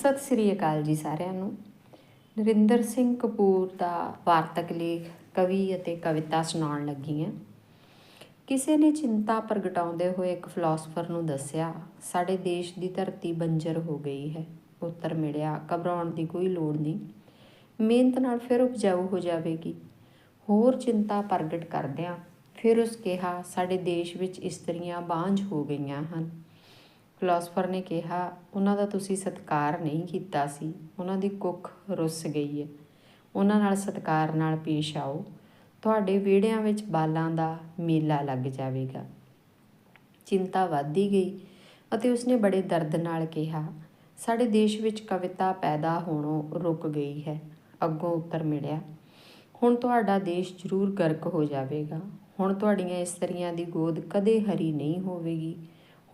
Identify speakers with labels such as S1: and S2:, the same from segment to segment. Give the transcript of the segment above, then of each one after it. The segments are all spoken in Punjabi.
S1: ਸਤਿ ਸ੍ਰੀ ਅਕਾਲ ਜੀ ਸਾਰਿਆਂ ਨੂੰ। ਨਰਿੰਦਰ ਸਿੰਘ ਕਪੂਰ ਦਾ ਵਾਰਤਕ ਲੇਖ ਕਵੀ ਅਤੇ ਕਵਿਤਾ ਸੁਣਾਉਣ ਲੱਗੀ ਹਾਂ। ਕਿਸੇ ਨੇ ਚਿੰਤਾ ਪ੍ਰਗਟਾਉਂਦੇ ਹੋਏ ਇੱਕ ਫਿਲਾਸਫਰ ਨੂੰ ਦੱਸਿਆ, ਸਾਡੇ ਦੇਸ਼ ਦੀ ਧਰਤੀ ਬੰਜਰ ਹੋ ਗਈ ਹੈ। ਉੱਤਰ ਮਿਲਿਆ, ਘਬਰਾਉਣ ਦੀ ਕੋਈ ਲੋੜ ਨਹੀਂ। ਮਿਹਨਤ ਨਾਲ ਫਿਰ ਉਪਜਾਊ ਹੋ ਜਾਵੇਗੀ। ਹੋਰ ਚਿੰਤਾ ਪ੍ਰਗਟ ਕਰਦਿਆਂ ਫਿਰ ਉਸ ਕਿਹਾ, ਸਾਡੇ ਦੇਸ਼ ਵਿੱਚ ਇਸਤਰੀਆਂ ਬਾਂਝ ਹੋ ਗਈਆਂ ਹਨ। ਫਿਲਾਸਫਰ ਨੇ ਕਿਹਾ, ਉਹਨਾਂ ਦਾ ਤੁਸੀਂ ਸਤਿਕਾਰ ਨਹੀਂ ਕੀਤਾ ਸੀ। ਉਹਨਾਂ ਦੀ ਕੁੱਖ ਰੁੱਸ ਗਈ ਹੈ ਉਹਨਾਂ ਨਾਲ ਸਤਿਕਾਰ ਨਾਲ ਪੇਸ਼ ਆਓ। ਤੁਹਾਡੇ ਵਿਹੜਿਆਂ ਵਿੱਚ ਬਾਲਾਂ ਦਾ ਮੇਲਾ ਲੱਗ ਜਾਵੇਗਾ। ਚਿੰਤਾ ਵੱਧਦੀ ਗਈ ਅਤੇ ਉਸਨੇ ਬੜੇ ਦਰਦ ਨਾਲ ਕਿਹਾ, ਸਾਡੇ ਦੇਸ਼ ਵਿੱਚ ਕਵਿਤਾ ਪੈਦਾ ਹੋਣੋਂ ਰੁਕ ਗਈ ਹੈ। ਅੱਗੋਂ ਉੱਤਰ ਮਿਲਿਆ, ਹੁਣ ਤੁਹਾਡਾ ਦੇਸ਼ ਜ਼ਰੂਰ ਗਰਕ ਹੋ ਜਾਵੇਗਾ। ਹੁਣ ਤੁਹਾਡੀਆਂ ਇਸਤਰੀਆਂ ਦੀ ਗੋਦ ਕਦੇ ਹਰੀ ਨਹੀਂ ਹੋਵੇਗੀ।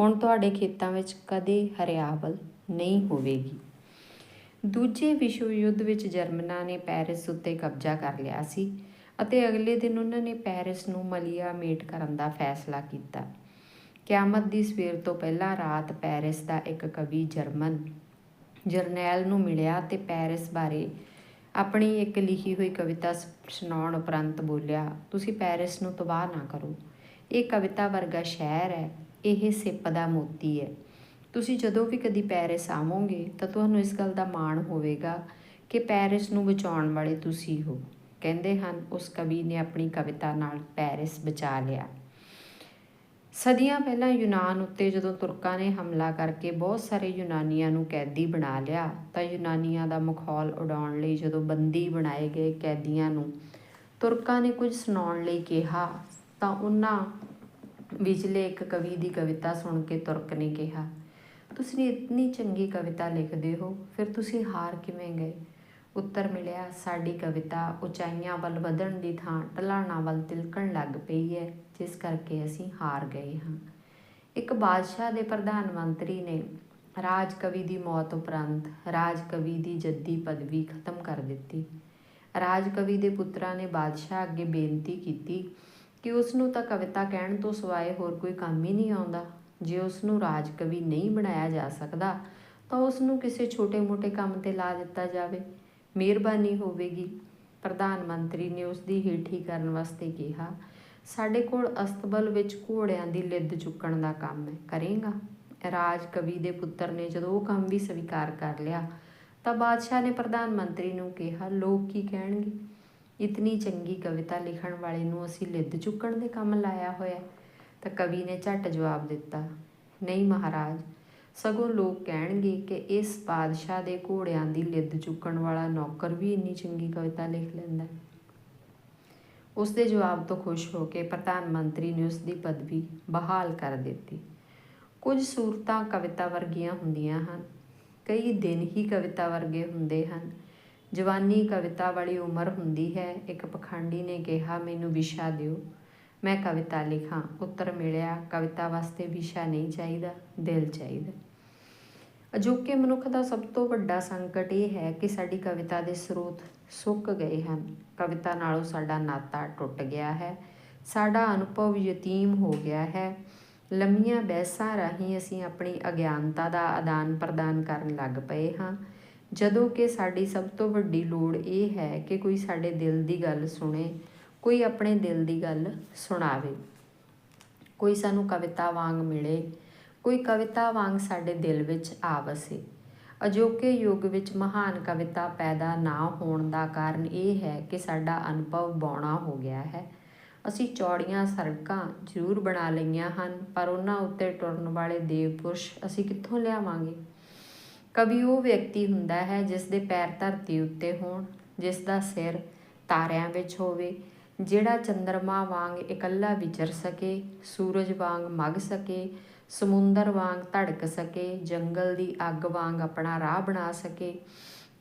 S1: ਹੁਣ ਤੁਹਾਡੇ ਖੇਤਾਂ ਵਿੱਚ ਕਦੇ ਹਰਿਆਵਲ ਨਹੀਂ ਹੋਵੇਗੀ। ਦੂਜੇ ਵਿਸ਼ਵ ਯੁੱਧ ਵਿੱਚ ਜਰਮਨਾਂ ਨੇ ਪੈਰਿਸ ਉੱਤੇ ਕਬਜ਼ਾ ਕਰ ਲਿਆ ਸੀ ਅਤੇ ਅਗਲੇ ਦਿਨ ਉਹਨਾਂ ਨੇ ਪੈਰਿਸ ਨੂੰ ਮਲੀਆ ਮੇਟ ਕਰਨ ਦਾ ਫੈਸਲਾ ਕੀਤਾ। ਕਿਆਮਤ ਦੀ ਸਵੇਰ ਤੋਂ ਪਹਿਲਾਂ ਰਾਤ ਪੈਰਿਸ ਦਾ ਇੱਕ ਕਵੀ ਜਰਮਨ ਜਰਨੈਲ ਨੂੰ ਮਿਲਿਆ ਤੇ ਪੈਰਿਸ ਬਾਰੇ ਆਪਣੀ ਇੱਕ ਲਿਖੀ ਹੋਈ ਕਵਿਤਾ ਸੁਣਾਉਣ ਉਪਰੰਤ ਬੋਲਿਆ, ਤੁਸੀਂ ਪੈਰਿਸ ਨੂੰ ਤਬਾਹ ਨਾ ਕਰੋ। ਇਹ ਕਵਿਤਾ ਵਰਗਾ ਸ਼ਹਿਰ ਹੈ। ਇਹ ਸਿੱਪ ਦਾ ਮੋਤੀ ਹੈ। ਤੁਸੀਂ ਜਦੋਂ ਵੀ ਕਦੀ ਪੈਰਿਸ ਆਵੋਗੇ, ਤਾਂ ਤੁਹਾਨੂੰ ਇਸ ਗੱਲ ਦਾ ਮਾਣ ਹੋਵੇਗਾ ਕਿ ਪੈਰਿਸ ਨੂੰ ਬਚਾਉਣ ਵਾਲੇ ਤੁਸੀਂ ਹੋ। ਕਹਿੰਦੇ ਹਨ, ਉਸ ਕਵੀ ਨੇ ਆਪਣੀ ਕਵਿਤਾ ਨਾਲ ਪੈਰਿਸ ਬਚਾ ਲਿਆ। ਸਦੀਆਂ ਪਹਿਲਾਂ ਯੂਨਾਨ ਉੱਤੇ ਜਦੋਂ ਤੁਰਕਾਂ ਨੇ ਹਮਲਾ ਕਰਕੇ ਬਹੁਤ ਸਾਰੇ ਯੂਨਾਨੀਆਂ ਨੂੰ ਕੈਦੀ ਬਣਾ ਲਿਆ, ਤਾਂ ਯੂਨਾਨੀਆਂ ਦਾ ਮਖੌਲ ਉਡਾਉਣ ਲਈ ਜਦੋਂ ਬੰਦੀ ਬਣਾਏ ਗਏ ਕੈਦੀਆਂ ਨੂੰ ਤੁਰਕਾਂ ਨੇ ਕੁਝ ਸੁਣਾਉਣ ਲਈ ਕਿਹਾ, ਤਾਂ ਉਹਨਾਂ ਵਿਚਲੇ ਇੱਕ ਕਵੀ ਦੀ ਕਵਿਤਾ ਸੁਣ ਕੇ ਤੁਰਕ ਨੇ ਕਿਹਾ, ਤੁਸੀਂ ਇਤਨੀ ਚੰਗੀ ਕਵਿਤਾ ਲਿਖਦੇ ਹੋ, ਫਿਰ ਤੁਸੀਂ ਹਾਰ ਕਿਵੇਂ ਗਏ? ਉੱਤਰ ਮਿਲਿਆ, ਸਾਡੀ ਕਵਿਤਾ ਉਚਾਈਆਂ ਵੱਲ ਵਧਣ ਦੀ ਥਾਂ ਢਲਾਣਾ ਵੱਲ ਤਿਲਕਣ ਲੱਗ ਪਈ ਹੈ, ਜਿਸ ਕਰਕੇ ਅਸੀਂ ਹਾਰ ਗਏ ਹਾਂ। ਇੱਕ ਬਾਦਸ਼ਾਹ ਦੇ ਪ੍ਰਧਾਨ ਮੰਤਰੀ ਨੇ ਰਾਜ ਕਵੀ ਦੀ ਮੌਤ ਉਪਰੰਤ ਰਾਜ ਕਵੀ ਦੀ ਜੱਦੀ ਪਦਵੀ ਖਤਮ ਕਰ ਦਿੱਤੀ। ਰਾਜ ਕਵੀ ਦੇ ਪੁੱਤਰਾਂ ਨੇ ਬਾਦਸ਼ਾਹ ਅੱਗੇ ਬੇਨਤੀ ਕੀਤੀ ਕਿ ਉਸ ਨੂੰ ਤਾਂ ਕਵਿਤਾ ਕਹਿਣ ਤੋਂ ਸਿਵਾਏ ਹੋਰ ਕੋਈ ਕੰਮ ਹੀ ਨਹੀਂ ਆਉਂਦਾ। ਜੇ ਉਸ ਨੂੰ ਰਾਜ ਕਵੀ ਨਹੀਂ ਬਣਾਇਆ ਜਾ ਸਕਦਾ, ਤਾਂ ਉਸ ਨੂੰ ਕਿਸੇ ਛੋਟੇ-ਮੋਟੇ ਕੰਮ ਤੇ ਲਾ ਦਿੱਤਾ ਜਾਵੇ। ਮਿਹਰਬਾਨੀ ਹੋਵੇਗੀ। ਪ੍ਰਧਾਨ ਮੰਤਰੀ ਨੇ ਉਸ ਦੀ ਹੀਠੀ ਕਰਨ ਵਾਸਤੇ ਕਿਹਾ, ਸਾਡੇ ਕੋਲ ਅਸਤਬਲ ਵਿੱਚ ਘੋੜਿਆਂ ਦੀ ਲਿੱਦ ਚੁੱਕਣ ਦਾ ਕੰਮ ਹੈ। ਕਰੇਗਾ? ਰਾਜ ਕਵੀ ਦੇ ਪੁੱਤਰ ਨੇ ਜਦੋਂ ਉਹ ਕੰਮ ਵੀ ਸਵੀਕਾਰ ਕਰ ਲਿਆ, ਤਾਂ ਬਾਦਸ਼ਾਹ ਨੇ ਪ੍ਰਧਾਨ ਮੰਤਰੀ ਨੂੰ ਕਿਹਾ, ਲੋਕ ਕੀ ਕਹਿਣਗੇ? ਇਤਨੀ ਚੰਗੀ ਕਵਿਤਾ ਲਿਖਣ ਵਾਲੇ ਨੂੰ ਅਸੀਂ ਲਿੱਦ ਚੁੱਕਣ ਦੇ ਕੰਮ ਲਾਇਆ ਹੋਇਆ। ਤਾਂ ਕਵੀ ਨੇ ਝੱਟ ਜਵਾਬ ਦਿੱਤਾ, ਨਹੀਂ ਮਹਾਰਾਜ, ਸਗੋਂ ਲੋਕ ਕਹਿਣਗੇ ਕਿ ਇਸ ਬਾਦਸ਼ਾਹ ਦੇ ਘੋੜਿਆਂ ਦੀ ਲਿੱਦ ਚੁੱਕਣ ਵਾਲਾ ਨੌਕਰ ਵੀ ਇੰਨੀ ਚੰਗੀ ਕਵਿਤਾ ਲਿਖ ਲੈਂਦਾ ਉਸ ਦੇ ਜਵਾਬ ਤੋਂ ਖੁਸ਼ ਹੋ ਕੇ ਪ੍ਰਧਾਨ ਮੰਤਰੀ ਨੇ ਉਸ ਦੀ ਪਦਵੀ ਬਹਾਲ ਕਰ ਦਿੱਤੀ। ਕੁਝ ਸੂਰਤਾਂ ਕਵਿਤਾ ਵਰਗੀਆਂ ਹੁੰਦੀਆਂ ਹਨ, ਕਈ ਦਿਨ ਹੀ ਕਵਿਤਾ ਵਰਗੇ ਹੁੰਦੇ ਹਨ। ਜਵਾਨੀ ਕਵਿਤਾ ਵਾਲੀ ਉਮਰ ਹੁੰਦੀ ਹੈ, ਇੱਕ ਪਖੰਡੀ ਨੇ ਕਿਹਾ, ਮੈਨੂੰ ਵਿਸ਼ਾ ਦਿਓ। ਮੈਂ ਕਵਿਤਾ ਲਿਖਾਂ। ਉੱਤਰ ਮਿਲਿਆ, ਕਵਿਤਾ ਵਾਸਤੇ ਵਿਸ਼ਾ ਨਹੀਂ ਚਾਹੀਦਾ, ਦਿਲ ਚਾਹੀਦਾ। ਅਜੋਕੇ ਮਨੁੱਖ ਦਾ ਸਭ ਤੋਂ ਵੱਡਾ ਸੰਕਟ ਇਹ ਹੈ ਕਿ ਸਾਡੀ ਕਵਿਤਾ ਦੇ ਸਰੋਤ ਸੁੱਕ ਗਏ ਹਨ। ਕਵਿਤਾ ਨਾਲੋਂ ਸਾਡਾ ਨਾਤਾ ਟੁੱਟ ਗਿਆ ਹੈ, ਸਾਡਾ ਅਨੁਭਵ ਯਤੀਮ ਹੋ ਗਿਆ ਹੈ। ਲੰਮੀਆਂ ਬਹਿਸਾਂ ਰਾਹੀਂ ਅਸੀਂ ਆਪਣੀ ਅਗਿਆਨਤਾ ਦਾ ਆਦਾਨ ਪ੍ਰਦਾਨ ਕਰਨ ਲੱਗ ਪਏ ਹਾਂ। ਜਦੋਂ ਕਿ ਸਾਡੀ ਸਭ ਤੋਂ ਵੱਡੀ ਲੋੜ ਇਹ ਹੈ ਕਿ ਕੋਈ ਸਾਡੇ ਦਿਲ ਦੀ ਗੱਲ ਸੁਣੇ, ਕੋਈ ਆਪਣੇ ਦਿਲ ਦੀ ਗੱਲ ਸੁਣਾਵੇ। ਕੋਈ ਸਾਨੂੰ ਕਵਿਤਾ ਵਾਂਗ ਮਿਲੇ, ਕੋਈ ਕਵਿਤਾ ਵਾਂਗ ਸਾਡੇ ਦਿਲ ਵਿੱਚ ਆ ਵਸੇ। ਅਜੋਕੇ ਯੁੱਗ ਵਿੱਚ ਮਹਾਨ ਕਵਿਤਾ ਪੈਦਾ ਨਾ ਹੋਣ ਦਾ ਕਾਰਨ ਇਹ ਹੈ ਕਿ ਸਾਡਾ ਅਨੁਭਵ ਬੌਣਾ ਹੋ ਗਿਆ ਹੈ। ਅਸੀਂ ਚੌੜੀਆਂ ਸੜਕਾਂ ਜ਼ਰੂਰ ਬਣਾ ਲਈਆਂ ਹਨ, ਪਰ ਉਹਨਾਂ ਉੱਤੇ ਟੁਰਨ ਵਾਲੇ ਦੇਵਪੁਰਸ਼ ਅਸੀਂ ਕਿੱਥੋਂ ਲਿਆਵਾਂਗੇ? ਕਵੀ ਉਹ ਵਿਅਕਤੀ ਹੁੰਦਾ ਹੈ ਜਿਸ ਦੇ ਪੈਰ ਧਰਤੀ ਉੱਤੇ ਹੋਣ ਜਿਸ ਦਾ ਸਿਰ ਤਾਰਿਆਂ ਵਿੱਚ ਹੋਵੇ, ਜਿਹੜਾ ਚੰਦਰਮਾ ਵਾਂਗ ਇਕੱਲਾ ਵਿਚਰ ਸਕੇ, ਸੂਰਜ ਵਾਂਗ ਮਗ ਸਕੇ, ਸਮੁੰਦਰ ਵਾਂਗ ਧੜਕ ਸਕੇ, ਜੰਗਲ ਦੀ ਅੱਗ ਵਾਂਗ ਆਪਣਾ ਰਾਹ ਬਣਾ ਸਕੇ।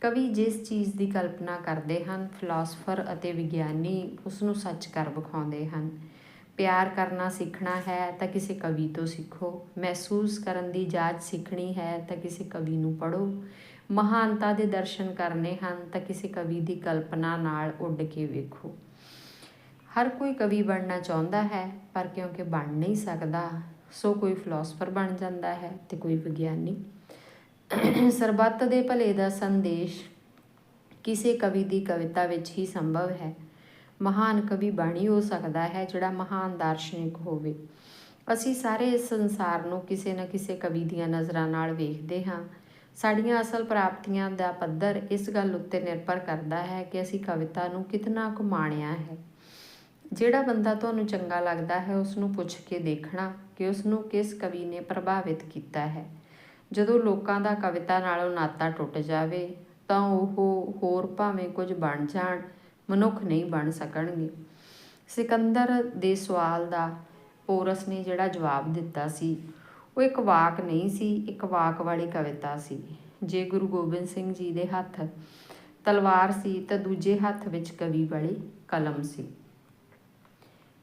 S1: ਕਵੀ ਜਿਸ ਚੀਜ਼ ਦੀ ਕਲਪਨਾ ਕਰਦੇ ਹਨ ਫਿਲਾਸਫਰ ਅਤੇ ਵਿਗਿਆਨੀ ਉਸ ਨੂੰ ਸੱਚ ਕਰ ਵਿਖਾਉਂਦੇ ਹਨ। ਪਿਆਰ ਕਰਨਾ ਸਿੱਖਣਾ ਹੈ ਤਾਂ ਕਿਸੇ ਕਵੀ ਤੋਂ ਸਿੱਖੋ। ਮਹਿਸੂਸ ਕਰਨ ਦੀ ਜਾਚ ਸਿੱਖਣੀ ਹੈ ਤਾਂ ਕਿਸੇ ਕਵੀ ਨੂੰ ਪੜੋ ਮਹਾਨਤਾ ਦੇ ਦਰਸ਼ਨ ਕਰਨੇ ਹਨ ਤਾਂ ਕਿਸੇ ਕਵੀ ਦੀ ਕਲਪਨਾ ਨਾਲ ਉੱਡ ਕੇ ਵੇਖੋ। ਹਰ ਕੋਈ ਕਵੀ ਬਣਨਾ ਚਾਹੁੰਦਾ ਹੈ ਪਰ ਕਿਉਂਕਿ ਬਣ ਨਹੀਂ ਸਕਦਾ, ਸੋ ਕੋਈ ਫਿਲਾਸਫਰ ਬਣ ਜਾਂਦਾ ਹੈ ਤੇ ਕੋਈ ਵਿਗਿਆਨੀ। ਸਰਬੱਤ ਦੇ ਭਲੇ ਦਾ ਸੰਦੇਸ਼ ਕਿਸੇ ਕਵੀ ਦੀ ਕਵਿਤਾ ਵਿੱਚ ਹੀ ਸੰਭਵ ਹੈ। ਮਹਾਨ ਕਵੀ ਬਾਣੀ ਹੋ ਸਕਦਾ ਹੈ, ਜਿਹੜਾ ਮਹਾਨ ਦਾਰਸ਼ਨਿਕ ਹੋਵੇ। ਅਸੀਂ ਸਾਰੇ ਇਸ ਸੰਸਾਰ ਨੂੰ ਕਿਸੇ ਨਾ ਕਿਸੇ ਕਵੀ ਦੀਆਂ ਨਜ਼ਰਾਂ ਨਾਲ ਵੇਖਦੇ ਹਾਂ। ਸਾਡੀਆਂ ਅਸਲ ਪ੍ਰਾਪਤੀਆਂ ਦਾ ਪੱਧਰ ਇਸ ਗੱਲ ਉੱਤੇ ਨਿਰਭਰ ਕਰਦਾ ਹੈ ਕਿ ਅਸੀਂ ਕਵਿਤਾ ਨੂੰ ਕਿਤਨਾ ਕੁ ਮਾਣਿਆ ਹੈ। ਜਿਹੜਾ ਬੰਦਾ ਤੁਹਾਨੂੰ ਚੰਗਾ ਲੱਗਦਾ ਹੈ ਉਸ ਨੂੰ ਪੁੱਛ ਕੇ ਦੇਖਣਾ ਕਿ ਉਸ ਨੂੰ ਕਿਸ ਕਵੀ ਨੇ ਪ੍ਰਭਾਵਿਤ ਕੀਤਾ ਹੈ। ਜਦੋਂ ਲੋਕਾਂ ਦਾ ਕਵਿਤਾ ਨਾਲੋਂ ਨਾਤਾ ਟੁੱਟ ਜਾਵੇ, ਤਾਂ ਉਹ ਹੋਰ ਭਾਵੇਂ ਕੁਝ ਬਣ ਜਾਣ ਮਨੁੱਖ ਨਹੀਂ ਬਣ ਸਕਣਗੇ। ਸਿਕੰਦਰ ਦੇ ਸਵਾਲ ਦਾ ਪੋਰਸ ਨੇ ਜਿਹੜਾ ਜਵਾਬ ਦਿੱਤਾ ਸੀ, ਉਹ ਇੱਕ ਵਾਕ ਨਹੀਂ ਸੀ, ਇੱਕ ਵਾਕ ਵਾਲੀ ਕਵਿਤਾ ਸੀ। ਜੇ ਗੁਰੂ ਗੋਬਿੰਦ ਸਿੰਘ ਜੀ ਦੇ ਹੱਥ ਤਲਵਾਰ ਸੀ, ਤਾਂ ਦੂਜੇ ਹੱਥ ਵਿੱਚ ਕਵੀ ਵਾਲੀ ਕਲਮ ਸੀ।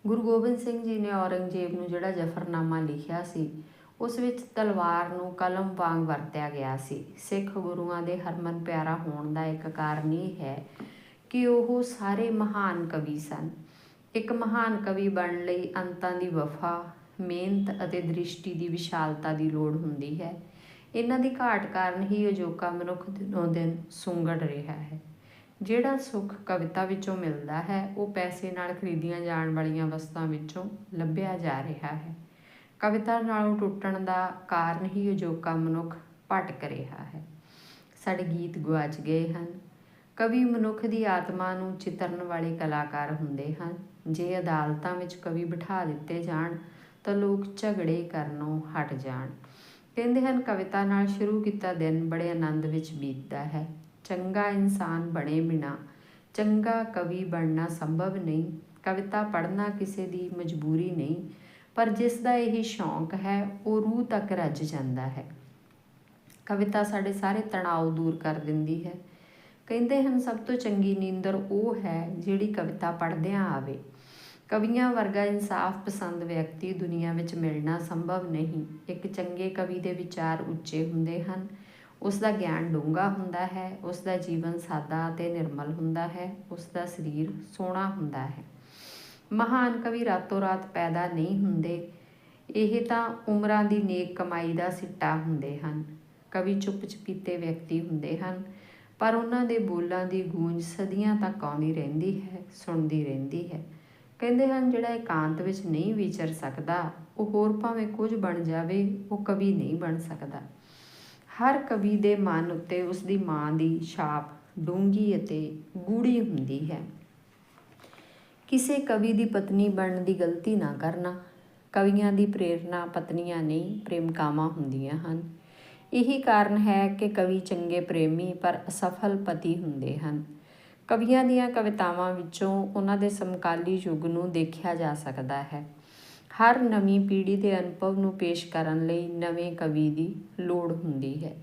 S1: ਗੁਰੂ ਗੋਬਿੰਦ ਸਿੰਘ ਜੀ ਨੇ ਔਰੰਗਜ਼ੇਬ ਨੂੰ ਜਿਹੜਾ ਜਫਰਨਾਮਾ ਲਿਖਿਆ ਸੀ, ਉਸ ਵਿੱਚ ਤਲਵਾਰ ਨੂੰ ਕਲਮ ਵਾਂਗ ਵਰਤਿਆ ਗਿਆ ਸੀ। ਸਿੱਖ ਗੁਰੂਆਂ ਦੇ ਹਰਮਨ ਪਿਆਰਾ ਹੋਣ ਦਾ ਇੱਕ ਕਾਰਨ ਇਹ ਹੈ ਕਿ ਉਹ ਸਾਰੇ ਮਹਾਨ ਕਵੀ ਸਨ। ਇੱਕ ਮਹਾਨ ਕਵੀ ਬਣਨ ਲਈ ਅੰਤਾਂ ਦੀ ਵਫਾ, ਮਿਹਨਤ ਅਤੇ ਦ੍ਰਿਸ਼ਟੀ ਦੀ ਵਿਸ਼ਾਲਤਾ ਦੀ ਲੋੜ ਹੁੰਦੀ ਹੈ। ਇਹਨਾਂ ਦੀ ਘਾਟ ਕਾਰਨ ਹੀ ਅਜੋਕਾ ਮਨੁੱਖ ਦਿਨੋਂ ਦਿਨ ਸੁੰਗੜ ਰਿਹਾ ਹੈ। ਜਿਹੜਾ ਸੁੱਖ ਕਵਿਤਾ ਵਿੱਚੋਂ ਮਿਲਦਾ ਹੈ, ਉਹ ਪੈਸੇ ਨਾਲ ਖਰੀਦੀਆਂ ਜਾਣ ਵਾਲੀਆਂ ਵਸਤਾਂ ਵਿੱਚੋਂ ਲੱਭਿਆ ਜਾ ਰਿਹਾ ਹੈ। ਕਵਿਤਾ ਨਾਲੋਂ ਟੁੱਟਣ ਦਾ ਕਾਰਨ ਹੀ ਅਜੋਕਾ ਮਨੁੱਖ ਭਟਕ ਰਿਹਾ ਹੈ। ਸਾਡੇ ਗੀਤ ਗੁਆਚ ਗਏ ਹਨ। ਕਵੀ ਮਨੁੱਖ ਦੀ ਆਤਮਾ ਨੂੰ ਚਿਤਰਨ ਵਾਲੇ ਕਲਾਕਾਰ ਹੁੰਦੇ ਹਨ। ਜੇ ਅਦਾਲਤਾਂ ਵਿੱਚ ਕਵੀ ਬਿਠਾ ਦਿੱਤੇ ਜਾਣ, ਤਾਂ ਲੋਕ ਝਗੜੇ ਕਰਨੋਂ ਹਟ ਜਾਣ। ਕਹਿੰਦੇ ਹਨ, ਕਵਿਤਾ ਨਾਲ ਸ਼ੁਰੂ ਕੀਤਾ ਦਿਨ ਬੜੇ ਆਨੰਦ ਵਿੱਚ ਬੀਤਦਾ ਹੈ। ਚੰਗਾ ਇਨਸਾਨ ਬਣੇ ਬਿਨਾ, ਚੰਗਾ ਕਵੀ ਬਣਨਾ ਸੰਭਵ ਨਹੀਂ। ਕਵਿਤਾ ਪੜ੍ਹਨਾ ਕਿਸੇ ਦੀ ਮਜਬੂਰੀ ਨਹੀਂ, ਪਰ ਜਿਸ ਦਾ ਇਹ ਸ਼ੌਂਕ ਹੈ, ਉਹ ਰੂਹ ਤੱਕ ਰੱਜ ਜਾਂਦਾ ਹੈ। ਕਵਿਤਾ ਸਾਡੇ ਸਾਰੇ ਤਣਾਅ ਦੂਰ ਕਰ ਦਿੰਦੀ ਹੈ। ਕਹਿੰਦੇ ਹਨ, ਸਭ ਤੋਂ ਚੰਗੀ ਨੀਂਦਰ ਉਹ ਹੈ ਜਿਹੜੀ ਕਵਿਤਾ ਪੜ੍ਹਦਿਆਂ ਆਵੇ। ਕਵੀਆਂ ਵਰਗਾ ਇਨਸਾਫ ਪਸੰਦ ਵਿਅਕਤੀ ਦੁਨੀਆ ਵਿੱਚ ਮਿਲਣਾ ਸੰਭਵ ਨਹੀਂ। ਇੱਕ ਚੰਗੇ ਕਵੀ ਦੇ ਵਿਚਾਰ ਉੱਚੇ ਹੁੰਦੇ ਹਨ। ਉਸ ਦਾ ਗਿਆਨ ਡੂੰਘਾ ਹੁੰਦਾ ਹੈ, ਉਸ ਦਾ ਜੀਵਨ ਸਾਦਾ ਅਤੇ ਨਿਰਮਲ ਹੁੰਦਾ ਹੈ, ਉਸ ਦਾ ਸਰੀਰ ਸੋਹਣਾ ਹੁੰਦਾ ਹੈ। ਮਹਾਨ ਕਵੀ ਰਾਤੋਂ ਰਾਤ ਪੈਦਾ ਨਹੀਂ ਹੁੰਦੇ। ਇਹ ਤਾਂ ਉਮਰਾਂ ਦੀ ਨੇਕ ਕਮਾਈ ਦਾ ਸਿੱਟਾ ਹੁੰਦੇ ਹਨ। ਕਵੀ ਚੁੱਪ ਚਪੀਤੇ ਵਿਅਕਤੀ ਹੁੰਦੇ ਹਨ। ਪਰ ਉਹਨਾਂ ਦੇ ਬੋਲਾਂ ਦੀ ਗੂੰਜ ਸਦੀਆਂ ਤੱਕ ਆਉਂਦੀ ਰਹਿੰਦੀ ਹੈ, ਸੁਣਦੀ ਰਹਿੰਦੀ ਹੈ। ਕਹਿੰਦੇ ਹਨ, ਜਿਹੜਾ ਇਕਾਂਤ ਵਿੱਚ ਨਹੀਂ ਵਿਚਰ ਸਕਦਾ, ਉਹ ਹੋਰ ਭਾਵੇਂ ਕੁਝ ਬਣ ਜਾਵੇ, ਉਹ ਕਵੀ ਨਹੀਂ ਬਣ ਸਕਦਾ। ਹਰ ਕਵੀ ਦੇ ਮਨ ਉੱਤੇ ਉਸ ਦੀ ਮਾਂ ਦੀ ਛਾਪ ਡੂੰਗੀ ਅਤੇ ਗੂੜੀ ਹੁੰਦੀ ਹੈ। ਕਿਸੇ ਕਵੀ ਦੀ ਪਤਨੀ ਬਣਨ ਦੀ ਗਲਤੀ ਨਾ ਕਰਨਾ, ਕਵੀਆਂ ਦੀ ਪ੍ਰੇਰਣਾ ਪਤਨੀਆਂ ਨਹੀਂ, ਪ੍ਰੇਮਕਾਵਾਂ ਹੁੰਦੀਆਂ ਹਨ। ਇਹੀ ਕਾਰਨ ਹੈ ਕਿ ਕਵੀ ਚੰਗੇ ਪ੍ਰੇਮੀ ਪਰ ਅਸਫਲ ਪਤੀ ਹੁੰਦੇ ਹਨ। ਕਵੀਆਂ ਦੀਆਂ ਕਵਿਤਾਵਾਂ ਵਿੱਚੋਂ ਉਹਨਾਂ ਦੇ ਸਮਕਾਲੀ ਯੁੱਗ ਨੂੰ ਦੇਖਿਆ ਜਾ ਸਕਦਾ ਹੈ। ਹਰ ਨਵੀਂ ਪੀੜ੍ਹੀ ਦੇ ਅਨੁਭਵ ਨੂੰ ਪੇਸ਼ ਕਰਨ ਲਈ ਨਵੇਂ ਕਵੀ ਦੀ ਲੋੜ ਹੁੰਦੀ ਹੈ।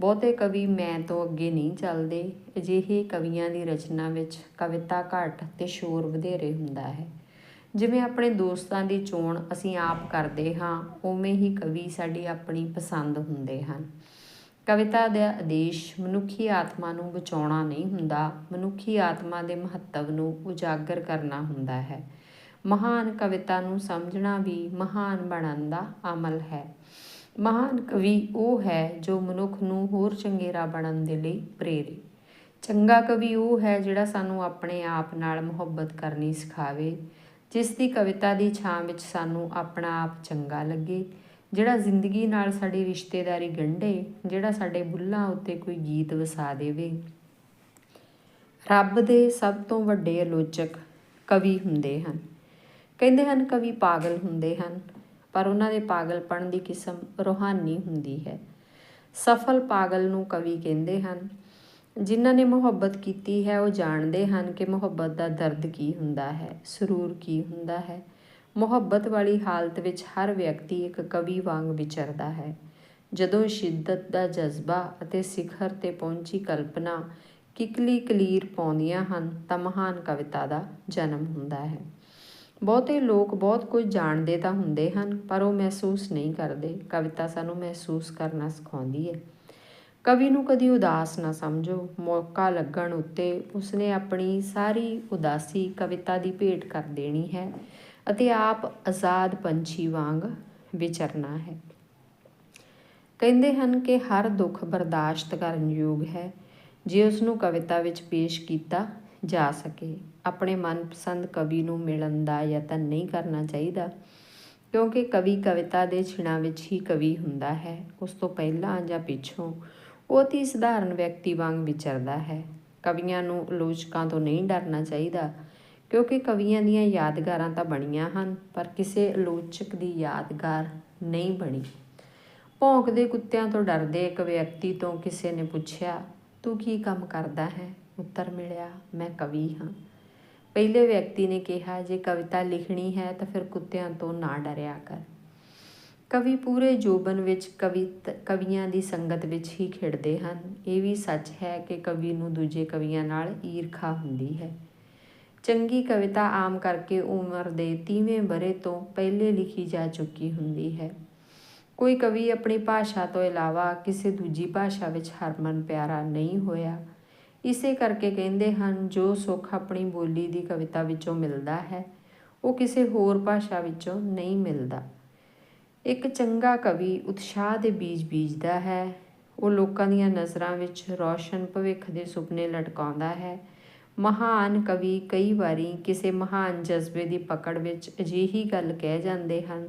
S1: ਬਹੁਤੇ ਕਵੀ ਮੈਂ ਤੋਂ ਅੱਗੇ ਨਹੀਂ ਚੱਲਦੇ, ਅਜਿਹੇ ਕਵੀਆਂ ਦੀ ਰਚਨਾ ਵਿੱਚ ਕਵਿਤਾ ਘੱਟ ਤੇ ਸ਼ੋਰ ਵਧੇਰੇ ਹੁੰਦਾ ਹੈ। ਜਿਵੇਂ ਆਪਣੇ ਦੋਸਤਾਂ ਦੀ ਚੋਣ ਅਸੀਂ ਆਪ ਕਰਦੇ ਹਾਂ, ਉਵੇਂ ਹੀ ਕਵੀ ਸਾਡੀ ਆਪਣੀ ਪਸੰਦ ਹੁੰਦੇ ਹਨ। ਕਵਿਤਾ ਦਾ ਆਦੇਸ਼ ਮਨੁੱਖੀ ਆਤਮਾ ਨੂੰ ਬਚਾਉਣਾ ਨਹੀਂ ਹੁੰਦਾ, ਮਨੁੱਖੀ ਆਤਮਾ ਦੇ ਮਹੱਤਵ ਨੂੰ ਉਜਾਗਰ ਕਰਨਾ ਹੁੰਦਾ ਹੈ। ਮਹਾਨ ਕਵਿਤਾ ਨੂੰ ਸਮਝਣਾ ਵੀ ਮਹਾਨ ਬਣਨ ਦਾ ਅਮਲ ਹੈ। ਮਹਾਨ ਕਵੀ ਉਹ ਹੈ ਜੋ ਮਨੁੱਖ ਨੂੰ ਹੋਰ ਚੰਗੇਰਾ ਬਣਨ ਦੇ ਲਈ ਪ੍ਰੇਰੇ। ਚੰਗਾ ਕਵੀ ਉਹ ਹੈ ਜਿਹੜਾ ਸਾਨੂੰ ਆਪਣੇ ਆਪ ਨਾਲ ਮੁਹੱਬਤ ਕਰਨੀ ਸਿਖਾਵੇ ਜਿਸ ਦੀ ਕਵਿਤਾ ਦੀ ਛਾਂ ਵਿੱਚ ਸਾਨੂੰ ਆਪਣਾ ਆਪ ਚੰਗਾ ਲੱਗੇ, ਜਿਹੜਾ ਜ਼ਿੰਦਗੀ ਨਾਲ ਸਾਡੀ ਰਿਸ਼ਤੇਦਾਰੀ ਗੰਢੇ, ਜਿਹੜਾ ਸਾਡੇ ਬੁੱਲਾਂ ਉੱਤੇ ਕੋਈ ਗੀਤ ਵਸਾ ਦੇਵੇ। ਰੱਬ ਦੇ ਸਭ ਤੋਂ ਵੱਡੇ ਆਲੋਚਕ ਕਵੀ ਹੁੰਦੇ ਹਨ। ਕਹਿੰਦੇ ਹਨ ਕਵੀ ਪਾਗਲ ਹੁੰਦੇ ਹਨ, ਪਰ ਉਹਨਾਂ ਦੇ ਪਾਗਲਪਣ ਦੀ ਕਿਸਮ ਰੋਹਾਨੀ ਹੁੰਦੀ ਹੈ। ਸਫਲ ਪਾਗਲ ਨੂੰ ਕਵੀ ਕਹਿੰਦੇ ਹਨ ਜਿਨ੍ਹਾਂ ਨੇ ਮੁਹੱਬਤ ਕੀਤੀ ਹੈ, ਉਹ ਜਾਣਦੇ ਹਨ ਕਿ ਮੁਹੱਬਤ ਦਾ ਦਰਦ ਕੀ ਹੁੰਦਾ ਹੈ, ਸਰੂਰ ਕੀ ਹੁੰਦਾ ਹੈ। ਮੁਹੱਬਤ ਵਾਲੀ ਹਾਲਤ ਵਿੱਚ ਹਰ ਵਿਅਕਤੀ ਇੱਕ ਕਵੀ ਵਾਂਗ ਵਿਚਰਦਾ ਹੈ। ਜਦੋਂ ਸ਼ਿੱਦਤ ਦਾ ਜਜ਼ਬਾ ਅਤੇ ਸਿਖਰ ਤੇ ਪਹੁੰਚੀ ਕਲਪਨਾ ਕਿਕਲੀ ਕਲੀਰ ਪਾਉਂਦੀਆਂ ਹਨ, ਤਾਂ ਮਹਾਨ ਕਵਿਤਾ ਦਾ ਜਨਮ ਹੁੰਦਾ ਹੈ। ਬਹੁਤੇ ਲੋਕ ਬਹੁਤ ਕੁਝ ਜਾਣਦੇ ਤਾਂ ਹੁੰਦੇ ਹਨ, ਪਰ ਉਹ ਮਹਿਸੂਸ ਨਹੀਂ ਕਰਦੇ। ਕਵਿਤਾ ਸਾਨੂੰ ਮਹਿਸੂਸ ਕਰਨਾ ਸਿਖਾਉਂਦੀ ਹੈ। ਕਵੀ ਨੂੰ ਕਦੀ ਉਦਾਸ ਨਾ ਸਮਝੋ। ਮੌਕਾ ਲੱਗਣ ਉੱਤੇ ਉਸਨੇ ਆਪਣੀ ਸਾਰੀ ਉਦਾਸੀ ਕਵਿਤਾ ਦੀ ਭੇਟ ਕਰ ਦੇਣੀ ਹੈ ਅਤੇ ਆਪ ਆਜ਼ਾਦ ਪੰਛੀ ਵਾਂਗ ਵਿਚਰਨਾ ਹੈ। ਕਹਿੰਦੇ ਹਨ ਕਿ ਹਰ ਦੁੱਖ ਬਰਦਾਸ਼ਤ ਕਰਨ ਯੋਗ ਹੈ। ਜੇ ਉਸ ਨੂੰ ਕਵਿਤਾ ਵਿੱਚ ਪੇਸ਼ ਕੀਤਾ ਜਾ ਸਕੇ, ਆਪਣੇ ਮਨਪਸੰਦ ਕਵੀ ਨੂੰ ਮਿਲਣ ਦਾ ਯਤਨ ਨਹੀਂ ਕਰਨਾ ਚਾਹੀਦਾ, ਕਿਉਂਕਿ ਕਵੀ ਕਵਿਤਾ ਦੇ ਛਿਣਾ ਵਿੱਚ ਹੀ ਕਵੀ ਹੁੰਦਾ ਹੈ। ਉਸ ਤੋਂ ਪਹਿਲਾਂ ਜਾਂ ਪਿੱਛੋਂ ਉਹ ਤੀ ਸਧਾਰਨ ਵਿਅਕਤੀ ਵਾਂਗ ਵਿਚਰਦਾ ਹੈ। ਕਵੀਆਂ ਨੂੰ ਆਲੋਚਕਾਂ ਤੋਂ ਨਹੀਂ ਡਰਨਾ ਚਾਹੀਦਾ, ਕਿਉਂਕਿ ਕਵੀਆਂ ਦੀਆਂ ਯਾਦਗਾਰਾਂ ਤਾਂ ਬਣੀਆਂ ਹਨ, ਪਰ ਕਿਸੇ ਆਲੋਚਕ ਦੀ ਯਾਦਗਾਰ ਨਹੀਂ ਬਣੀ। ਭੌਂਕਦੇ ਕੁੱਤਿਆਂ ਤੋਂ ਡਰਦੇ ਇੱਕ ਵਿਅਕਤੀ ਤੋਂ ਕਿਸੇ ਨੇ ਪੁੱਛਿਆ, ਤੂੰ ਕੀ ਕੰਮ ਕਰਦਾ ਹੈ? ਉੱਤਰ ਮਿਲਿਆ, ਮੈਂ ਕਵੀ ਹਾਂ। ਪਹਿਲੇ ਵਿਅਕਤੀ ਨੇ ਕਿਹਾ, ਜੇ ਕਵਿਤਾ ਲਿਖਣੀ ਹੈ ਤਾਂ ਫਿਰ ਕੁੱਤਿਆਂ ਤੋਂ ਨਾ ਡਰਿਆ ਕਰ। ਕਵੀ ਪੂਰੇ ਜੋਬਨ ਵਿੱਚ ਕਵਿਤ ਕਵੀਆਂ ਦੀ ਸੰਗਤ ਵਿੱਚ ਹੀ ਖਿੜਦੇ ਹਨ। ਇਹ ਵੀ ਸੱਚ ਹੈ ਕਿ ਕਵੀ ਨੂੰ ਦੂਜੇ ਕਵੀਆਂ ਨਾਲ ਈਰਖਾ ਹੁੰਦੀ ਹੈ। ਚੰਗੀ ਕਵਿਤਾ ਆਮ ਕਰਕੇ ਉਮਰ ਦੇ 30ਵੇਂ ਬਰੇ ਤੋਂ ਪਹਿਲੇ ਲਿਖੀ ਜਾ ਚੁੱਕੀ ਹੁੰਦੀ ਹੈ। ਕੋਈ ਕਵੀ ਆਪਣੀ ਭਾਸ਼ਾ ਤੋਂ ਇਲਾਵਾ ਕਿਸੇ ਦੂਜੀ ਭਾਸ਼ਾ ਵਿੱਚ ਹਰਮਨ ਪਿਆਰਾ ਨਹੀਂ ਹੋਇਆ। ਇਸੇ ਕਰਕੇ ਕਹਿੰਦੇ ਹਨ, ਜੋ ਸੁੱਖ ਆਪਣੀ ਬੋਲੀ ਦੀ ਕਵਿਤਾ ਵਿੱਚੋਂ ਮਿਲਦਾ ਹੈ, ਉਹ ਕਿਸੇ ਹੋਰ ਭਾਸ਼ਾ ਵਿੱਚੋਂ ਨਹੀਂ ਮਿਲਦਾ। ਇੱਕ ਚੰਗਾ ਕਵੀ ਉਤਸ਼ਾਹ ਦੇ ਬੀਜ ਬੀਜਦਾ ਹੈ। ਉਹ ਲੋਕਾਂ ਦੀਆਂ ਨਜ਼ਰਾਂ ਵਿੱਚ ਰੌਸ਼ਨ ਭਵਿੱਖ ਦੇ ਸੁਪਨੇ ਲਟਕਾਉਂਦਾ ਹੈ। ਮਹਾਨ ਕਵੀ ਕਈ ਵਾਰੀ ਕਿਸੇ ਮਹਾਨ ਜਜ਼ਬੇ ਦੀ ਪਕੜ ਵਿੱਚ ਅਜਿਹੀ ਗੱਲ ਕਹਿ ਜਾਂਦੇ ਹਨ,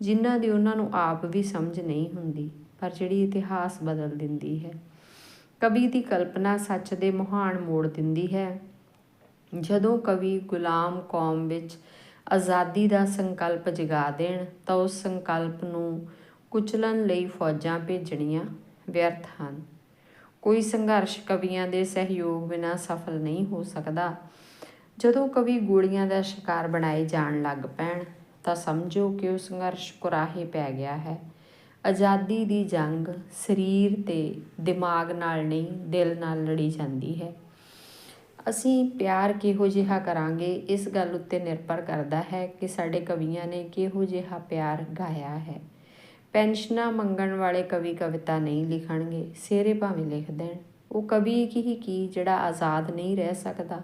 S1: ਜਿਨ੍ਹਾਂ ਦੀ ਉਹਨਾਂ ਨੂੰ ਆਪ ਵੀ ਸਮਝ ਨਹੀਂ ਹੁੰਦੀ, ਪਰ ਜਿਹੜੀ ਇਤਿਹਾਸ ਬਦਲ ਦਿੰਦੀ ਹੈ। ਕਵੀ ਦੀ ਕਲਪਨਾ ਸੱਚ ਦੇ ਮਹਾਨ ਮੋੜ ਦਿੰਦੀ ਹੈ। ਜਦੋਂ ਕਵੀ ਗੁਲਾਮ ਕੌਮ ਵਿੱਚ ਆਜ਼ਾਦੀ ਦਾ ਸੰਕਲਪ ਜਗਾ ਦੇਣ, ਤਾਂ ਉਸ ਸੰਕਲਪ ਨੂੰ ਕੁਚਲਣ ਲਈ ਫੌਜਾਂ ਭੇਜਣੀਆਂ ਵਿਅਰਥ ਹਨ। ਕੋਈ ਸੰਘਰਸ਼ ਕਵੀਆਂ ਦੇ ਸਹਿਯੋਗ ਬਿਨਾਂ ਸਫਲ ਨਹੀਂ ਹੋ ਸਕਦਾ। ਜਦੋਂ ਕਵੀ ਗੋਲੀਆਂ ਦਾ ਸ਼ਿਕਾਰ ਬਣਾਏ ਜਾਣ ਲੱਗ ਪੈਣ, ਤਾਂ ਸਮਝੋ ਕਿ ਉਹ ਸੰਘਰਸ਼ ਕੁਰਾਹੇ ਪੈ ਗਿਆ ਹੈ। ਆਜ਼ਾਦੀ ਦੀ ਜੰਗ ਸਰੀਰ ਤੇ ਦਿਮਾਗ ਨਾਲ ਨਹੀਂ, ਦਿਲ ਨਾਲ ਲੜੀ ਜਾਂਦੀ ਹੈ। ਅਸੀਂ ਪਿਆਰ ਕਿਹੋ ਜਿਹਾ ਕਰਾਂਗੇ, ਇਸ ਗੱਲ ਉੱਤੇ ਨਿਰਭਰ ਕਰਦਾ ਹੈ ਕਿ ਸਾਡੇ ਕਵੀਆਂ ਨੇ ਕਿਹੋ ਜਿਹਾ ਪਿਆਰ ਗਾਇਆ ਹੈ। ਪੈਨਸ਼ਨਾਂ ਮੰਗਣ ਵਾਲੇ ਕਵੀ ਕਵਿਤਾ ਨਹੀਂ ਲਿਖਣਗੇ, ਸਿਹਰੇ ਭਾਵੇਂ ਲਿਖ ਦੇਣ। ਉਹ ਕਵੀ ਕੀ ਕੀ ਜਿਹੜਾ ਆਜ਼ਾਦ ਨਹੀਂ ਰਹਿ ਸਕਦਾ।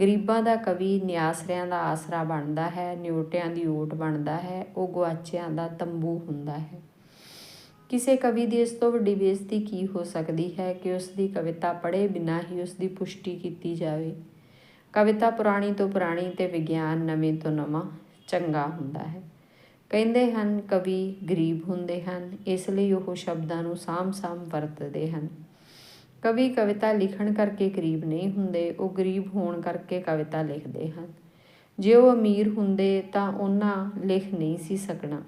S1: ਗਰੀਬਾਂ ਦਾ ਕਵੀ ਨਿਆਸਰਿਆਂ ਦਾ ਆਸਰਾ ਬਣਦਾ ਹੈ, ਨਿਉਟਿਆਂ ਦੀ ਓਟ ਬਣਦਾ ਹੈ, ਉਹ ਗੁਆਚਿਆਂ ਦਾ ਤੰਬੂ ਹੁੰਦਾ ਹੈ। ਕਿਸੇ ਕਵੀ ਦੀ ਇਸ ਤੋਂ ਵੱਡੀ ਬੇਇੱਜ਼ਤੀ ਕੀ ਹੋ ਸਕਦੀ ਹੈ ਕਿ ਉਸ ਦੀ ਕਵਿਤਾ ਪੜ੍ਹੇ ਬਿਨਾਂ ਹੀ ਉਸ ਦੀ ਪੁਸ਼ਟੀ ਕੀਤੀ ਜਾਵੇ? ਕਵਿਤਾ ਪੁਰਾਣੀ ਤੋਂ ਪੁਰਾਣੀ ਤੇ ਵਿਗਿਆਨ ਨਵੇਂ ਤੋਂ ਨਵਾਂ ਚੰਗਾ ਹੁੰਦਾ ਹੈ। ਕਹਿੰਦੇ ਹਨ, ਕਵੀ ਗਰੀਬ ਹੁੰਦੇ ਹਨ, ਇਸ ਲਈ ਉਹ ਸ਼ਬਦਾਂ ਨੂੰ ਸਾਮ-ਸਾਮ ਵਰਤਦੇ ਹਨ। ਕਵੀ ਕਵਿਤਾ ਲਿਖਣ ਕਰਕੇ ਗਰੀਬ ਨਹੀਂ ਹੁੰਦੇ, ਉਹ ਗਰੀਬ ਹੋਣ ਕਰਕੇ ਕਵਿਤਾ ਲਿਖਦੇ ਹਨ। ਜੇ ਉਹ ਅਮੀਰ ਹੁੰਦੇ ਤਾਂ ਉਹਨਾਂ ਲਿਖ ਨਹੀਂ ਸੀ ਸਕਣਾ।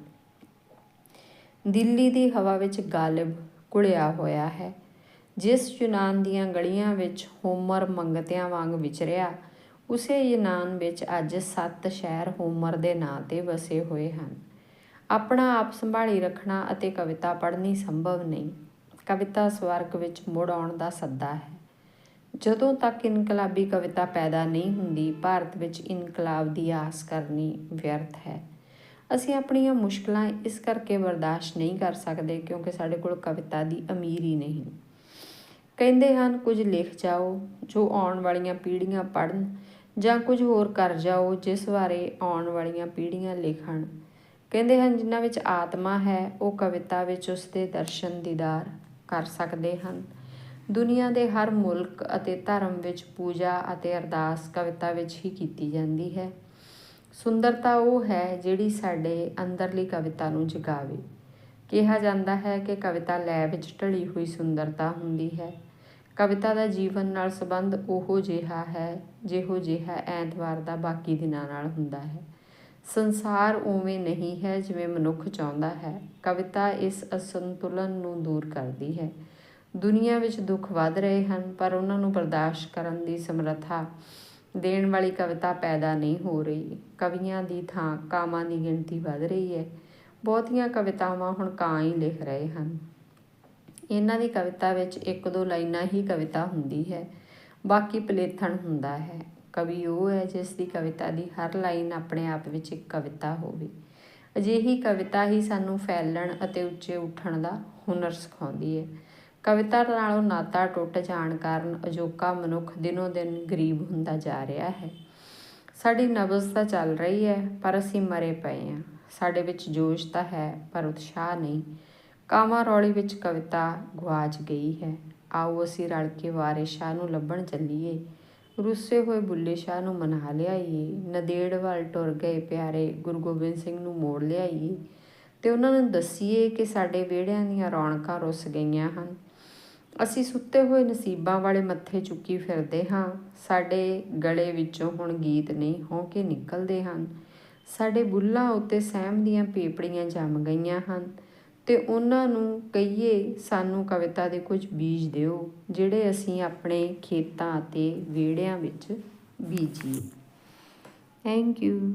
S1: ਦਿੱਲੀ ਦੀ ਹਵਾ ਵਿੱਚ ਗਾਲਿਬ ਕੁੜਿਆ ਹੋਇਆ ਹੈ। ਜਿਸ ਯੂਨਾਨ ਦੀਆਂ ਗਲੀਆਂ ਵਿੱਚ ਹੋਮਰ ਮੰਗਤਿਆਂ ਵਾਂਗ ਵਿਚਰਿਆ, ਉਸੇ ਯੂਨਾਨ ਵਿੱਚ ਅੱਜ ਸੱਤ ਸ਼ਹਿਰ ਹੋਮਰ ਦੇ ਨਾਂ ਤੇ ਵਸੇ ਹੋਏ ਹਨ। ਆਪਣਾ ਆਪ ਸੰਭਾਲੀ ਰੱਖਣਾ ਅਤੇ ਕਵਿਤਾ ਪੜ੍ਹਨੀ ਸੰਭਵ ਨਹੀਂ। ਕਵਿਤਾ ਸਵਰਗ ਵਿੱਚ ਮੁੜ ਆਉਣ ਦਾ ਸੱਦਾ ਹੈ। ਜਦੋਂ ਤੱਕ ਇਨਕਲਾਬੀ ਕਵਿਤਾ ਪੈਦਾ ਨਹੀਂ ਹੁੰਦੀ, ਭਾਰਤ ਵਿੱਚ ਇਨਕਲਾਬ ਦੀ ਆਸ ਕਰਨੀ ਵਿਅਰਥ ਹੈ। ਅਸੀਂ ਆਪਣੀਆਂ ਮੁਸ਼ਕਲਾਂ ਇਸ ਕਰਕੇ ਬਰਦਾਸ਼ਤ ਨਹੀਂ ਕਰ ਸਕਦੇ ਕਿਉਂਕਿ ਸਾਡੇ ਕੋਲ ਕਵਿਤਾ ਦੀ ਅਮੀਰੀ ਨਹੀਂ। ਕਹਿੰਦੇ ਹਨ, ਕੁਝ ਲਿਖ ਜਾਓ ਜੋ ਆਉਣ ਵਾਲੀਆਂ ਪੀੜ੍ਹੀਆਂ ਪੜ੍ਹਨ ਜਾਂ ਕੁਝ ਹੋਰ ਕਰ ਜਾਓ ਜਿਸ ਬਾਰੇ ਆਉਣ ਵਾਲੀਆਂ ਪੀੜ੍ਹੀਆਂ ਲਿਖਣ। ਕਹਿੰਦੇ ਹਨ, ਜਿਨ੍ਹਾਂ ਵਿੱਚ ਆਤਮਾ ਹੈ, ਉਹ ਕਵਿਤਾ ਵਿੱਚ ਉਸ ਦੇ ਦਰਸ਼ਨ ਦੀਦਾਰ ਕਰ ਸਕਦੇ ਹਨ। ਦੁਨੀਆ ਦੇ ਹਰ ਮੁਲਕ ਅਤੇ ਧਰਮ ਵਿੱਚ ਪੂਜਾ ਅਤੇ ਅਰਦਾਸ ਕਵਿਤਾ ਵਿੱਚ ਹੀ ਕੀਤੀ ਜਾਂਦੀ ਹੈ। ਸੁੰਦਰਤਾ ਉਹ ਹੈ ਜਿਹੜੀ ਸਾਡੇ ਅੰਦਰਲੀ ਕਵਿਤਾ ਨੂੰ ਜਗਾਵੇ। ਕਿਹਾ ਜਾਂਦਾ ਹੈ ਕਿ ਕਵਿਤਾ ਲੈ ਵਿੱਚ ਢਲੀ ਹੋਈ ਸੁੰਦਰਤਾ ਹੁੰਦੀ ਹੈ। ਕਵਿਤਾ ਦਾ ਜੀਵਨ ਨਾਲ ਸੰਬੰਧ ਉਹੋ ਜਿਹਾ ਹੈ, ਜਿਹੋ ਜਿਹਾ ਐਤਵਾਰ ਦਾ ਬਾਕੀ ਦਿਨਾਂ ਨਾਲ ਹੁੰਦਾ ਹੈ। ਸੰਸਾਰ ਉਵੇਂ ਨਹੀਂ ਹੈ ਜਿਵੇਂ ਮਨੁੱਖ ਚਾਹੁੰਦਾ ਹੈ। ਕਵਿਤਾ ਇਸ ਅਸੰਤੁਲਨ ਨੂੰ ਦੂਰ ਕਰਦੀ ਹੈ। ਦੁਨੀਆ ਵਿੱਚ ਦੁੱਖ ਵੱਧ ਰਹੇ ਹਨ, ਪਰ ਉਹਨਾਂ ਨੂੰ ਬਰਦਾਸ਼ਤ ਕਰਨ ਦੀ ਸਮਰੱਥਾ ਦੇਣ ਵਾਲੀ ਕਵਿਤਾ ਪੈਦਾ ਨਹੀਂ ਹੋ ਰਹੀ। ਕਵੀਆਂ ਦੀ ਥਾਂ ਕਾਮਾਂ ਦੀ ਗਿਣਤੀ ਵੱਧ ਰਹੀ ਹੈ। ਬਹੁਤੀਆਂ ਕਵਿਤਾਵਾਂ ਹੁਣ ਕਾਂ ਹੀ ਲਿਖ ਰਹੇ ਹਨ। ਇਹਨਾਂ ਦੀ ਕਵਿਤਾ ਵਿੱਚ ਇੱਕ ਦੋ ਲਾਈਨਾਂ ਹੀ ਕਵਿਤਾ ਹੁੰਦੀ ਹੈ। ਬਾਕੀ ਪਲੇਥਣ ਹੁੰਦਾ ਹੈ। ਕਵੀ ਉਹ ਹੈ ਜਿਸ ਦੀ ਕਵਿਤਾ ਦੀ ਹਰ ਲਾਈਨ ਆਪਣੇ ਆਪ ਵਿੱਚ ਇੱਕ ਕਵਿਤਾ ਹੋਵੇ। ਅਜਿਹੀ ਕਵਿਤਾ ਹੀ ਸਾਨੂੰ ਫੈਲਣ ਅਤੇ ਉੱਚੇ ਉੱਠਣ ਦਾ ਹੁਨਰ ਸਿਖਾਉਂਦੀ ਹੈ। ਕਵਿਤਾ ਨਾਲੋਂ ਨਾਤਾ ਟੁੱਟ ਜਾਣ ਕਾਰਨ ਅਜੋਕਾ ਮਨੁੱਖ ਦਿਨੋ ਦਿਨ ਗਰੀਬ ਹੁੰਦਾ ਜਾ ਰਿਹਾ ਹੈ। ਸਾਡੀ ਨਬਜ਼ ਤਾਂ ਚੱਲ ਰਹੀ ਹੈ, ਪਰ ਅਸੀਂ ਮਰੇ ਪਏ ਹਾਂ। ਸਾਡੇ ਵਿੱਚ ਜੋਸ਼ ਤਾਂ ਹੈ, ਪਰ ਉਤਸ਼ਾਹ ਨਹੀਂ। ਕਾਵਾਂ ਰੌਲੀ ਵਿੱਚ ਕਵਿਤਾ ਗਵਾਚ ਗਈ ਹੈ। ਆਓ ਅਸੀਂ ਰਲ ਕੇ ਵਾਰੇ ਸ਼ਾਹ ਨੂੰ ਲੱਭਣ ਚੱਲੀਏ। ਰੁੱਸੇ ਹੋਏ ਬੁੱਲੇ ਸ਼ਾਹ ਨੂੰ ਮਨਾ ਲਿਆਈਏ। ਨਦੇੜ ਵੱਲ ਟੁਰ ਗਏ ਪਿਆਰੇ ਗੁਰੂ ਗੋਬਿੰਦ ਸਿੰਘ ਨੂੰ ਮੋੜ ਲਿਆਈਏ। ਤੇ ਉਹਨਾਂ ਨੂੰ ਦੱਸੀਏ ਕਿ ਸਾਡੇ ਵਿਹੜਿਆਂ ਦੀਆਂ ਰੌਣਕਾਂ ਰੁੱਸ ਗਈਆਂ ਹਨ। ਅਸੀਂ ਸੁੱਤੇ ਹੋਏ ਨਸੀਬਾਂ ਵਾਲੇ ਮੱਥੇ ਚੁੱਕੀ ਫਿਰਦੇ ਹਾਂ। ਸਾਡੇ ਗਲੇ ਵਿੱਚੋਂ ਹੁਣ ਗੀਤ ਨਹੀਂ, ਹੋ ਕੇ ਨਿਕਲਦੇ ਹਨ। ਸਾਡੇ ਬੁੱਲਾਂ ਉੱਤੇ ਸਹਿਮ ਦੀਆਂ ਪੇਪੜੀਆਂ ਜੰਮ ਗਈਆਂ ਹਨ। ਤੇ ਉਹਨਾਂ ਨੂੰ ਕਹੀਏ, ਸਾਨੂੰ ਕਵਿਤਾ ਦੇ ਕੁਝ ਬੀਜ ਦਿਓ, ਜਿਹੜੇ ਅਸੀਂ ਆਪਣੇ ਖੇਤਾਂ ਅਤੇ ਵਿਹੜਿਆਂ ਵਿੱਚ ਬੀਜੀਏ। Thank you